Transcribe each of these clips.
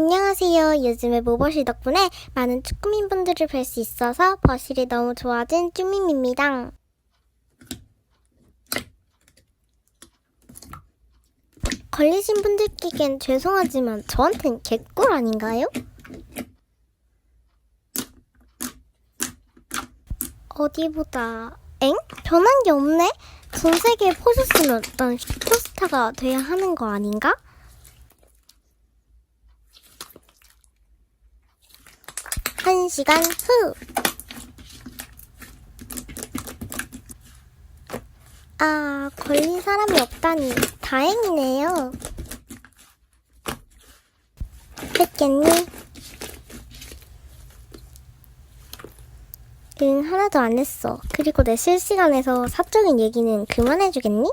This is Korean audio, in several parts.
안녕하세요. 요즘에 모버실 덕분에 많은 축구민분들을 뵐 수 있어서 버실이 너무 좋아진 쭈민입니다. 걸리신 분들께겐 죄송하지만 저한텐 개꿀 아닌가요? 어디 보다 엥? 변한 게 없네? 전 세계에 퍼졌으면 난 슈퍼스타가 돼야 하는 거 아닌가? 한 시간 후. 아, 걸린 사람이 없다니 다행이네요. 했겠니? 응, 하나도 안 했어. 그리고 내 실시간에서 사적인 얘기는 그만해주겠니?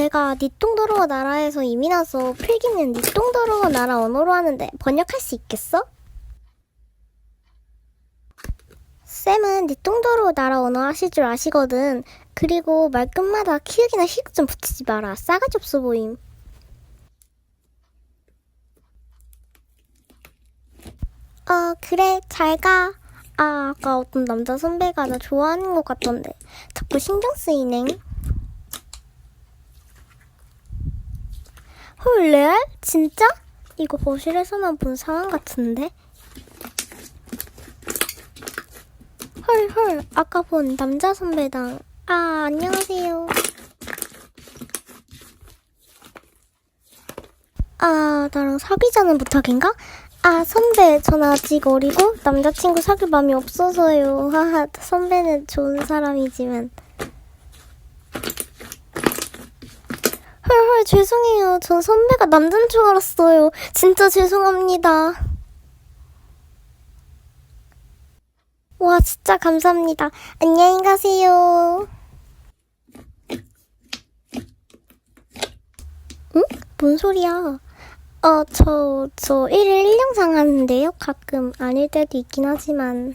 내가 니똥더러워 나라에서 이민 와서 필기는 니똥더러워 나라 언어로 하는데 번역할 수 있겠어? 쌤은 니똥더러워 나라 언어 하실 줄 아시거든. 그리고 말끝마다 키읔이나 히읗 좀 붙이지 마라. 싸가지 없어 보임. 어, 그래, 잘 가. 아, 아까 어떤 남자 선배가 나 좋아하는 것 같던데. 자꾸 신경 쓰이네. 헐, 레알? 진짜? 이거 거실에서만 본 상황 같은데? 헐, 헐, 아까 본 남자 선배당. 아, 안녕하세요. 아, 나랑 사귀자는 부탁인가? 아, 선배, 전 아직 어리고 남자친구 사귈 마음이 없어서요. 하하, 선배는 좋은 사람이지만. 헐헐, 죄송해요. 전 선배가 남자인 줄 알았어요. 진짜 죄송합니다. 와, 진짜 감사합니다. 안녕히 가세요. 응? 뭔 소리야? 어, 저, 저 1일 1영상 하는데요. 가끔 아닐 때도 있긴 하지만.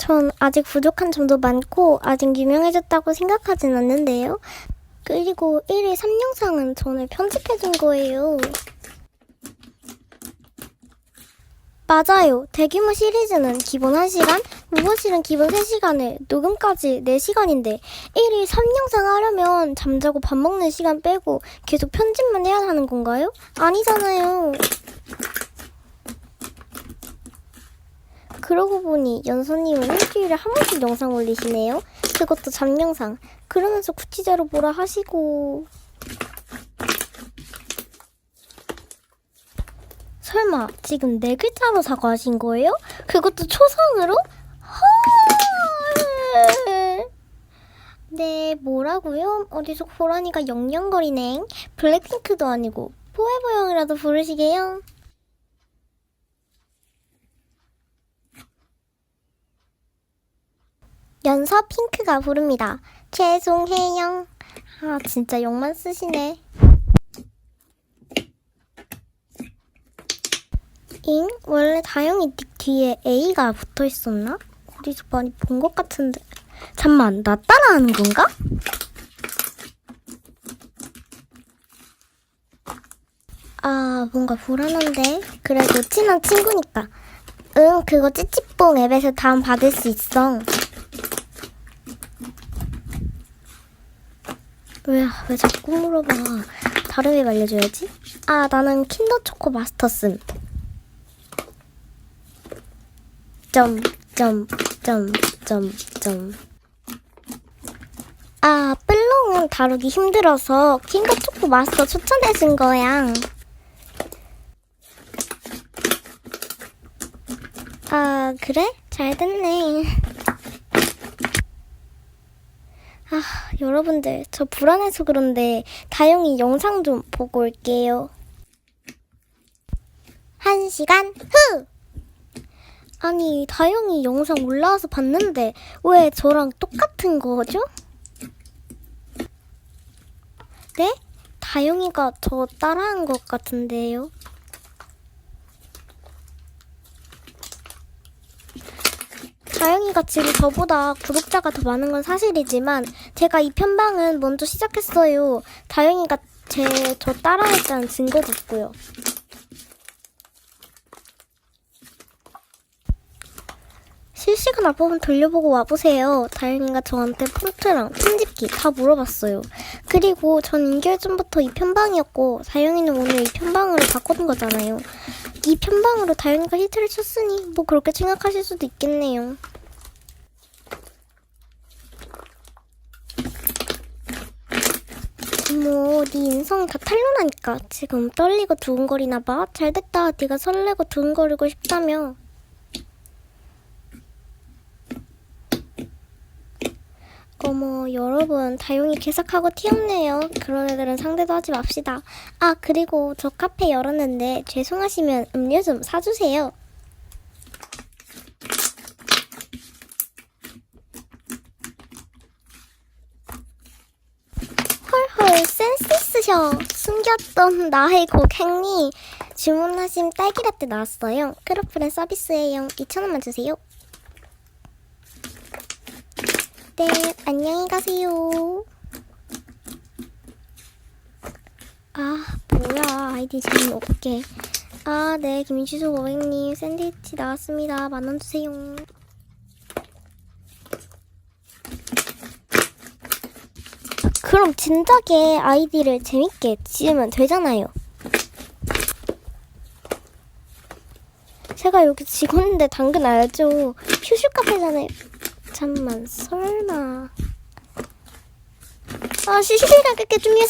전 아직 부족한 점도 많고, 아직 유명해졌다고 생각하진 않는데요. 그리고 1일 3영상은 전에 편집해준 거예요. 맞아요. 대규모 시리즈는 기본 1시간, 무버실은 기본 3시간에 녹음까지 4시간인데 1일 3영상 하려면 잠자고 밥 먹는 시간 빼고 계속 편집만 해야 하는 건가요? 아니잖아요. 그러고 보니 연서님은 일주일에 한 번씩 영상 올리시네요. 그것도 잠영상. 그러면서 구치자로 뭐라 하시고... 설마 지금 네 글자로 사과하신 거예요? 그것도 초성으로? 헐. 네, 뭐라고요? 어디서 고라니가 영영거리네. 블랙핑크도 아니고 포에버 형이라도 부르시게요. 연서 핑크가 부릅니다. 죄송해요. 아, 진짜 욕만 쓰시네. 잉? 원래 다영이 닉 뒤에 A가 붙어 있었나? 어디서 많이 본 것 같은데. 잠만, 나 따라하는 건가? 아, 뭔가 불안한데. 그래도 친한 친구니까. 응, 그거 찌찌뽕 앱에서 다운 받을 수 있어. 왜, 왜 자꾸 물어봐. 다른 앱 알려줘야지. 아, 나는 킨더 초코 마스터 씀. 점, 점, 점, 점, 점. 아, 뺄롱은 다루기 힘들어서 킹거 초코 마스터 추천해준 거야. 아, 그래? 잘 됐네. 아, 여러분들, 저 불안해서 그런데 다영이 영상 좀 보고 올게요. 한 시간 후! 아니, 다영이 영상 올라와서 봤는데 왜 저랑 똑같은 거죠? 네? 다영이가 저 따라한 것 같은데요. 다영이가 지금 저보다 구독자가 더 많은 건 사실이지만 제가 이 편방은 먼저 시작했어요. 다영이가 제 저 따라했다는 증거도 있고요. 실시간 앞부분 돌려보고 와보세요. 다영이가 저한테 폰트랑 편집기 다 물어봤어요. 그리고 전 인결 전부터 이 편방이었고 다영이는 오늘 이 편방으로 바꾼 거잖아요. 이 편방으로 다영이가 히트를 쳤으니 뭐 그렇게 생각하실 수도 있겠네요. 어머, 네 인성이 다 탄로나니까 지금 떨리고 두근거리나 봐. 잘됐다. 네가 설레고 두근거리고 싶다며. 어머, 여러분, 다용이 개삭하고 튀었네요. 그런 애들은 상대도 하지 맙시다. 아, 그리고 저 카페 열었는데 죄송하시면 음료 좀 사주세요. 헐헐, 있으셔. 숨겼던 나의 고객님. 주문하신 딸기라떼 나왔어요. 크로플은 서비스예요. 2,000원만 주세요. 네, 안녕히 가세요. 아, 뭐야. 아이디 재미없게. 아, 네, 김지수 고객님. 샌드위치 나왔습니다. 만 원 주세요. 그럼 진작에 아이디를 재밌게 지으면 되잖아요. 제가 여기 직원인데 당근 알죠? 휴식 카페잖아요. 잠만 설마 아 실시간 깎게 준비했어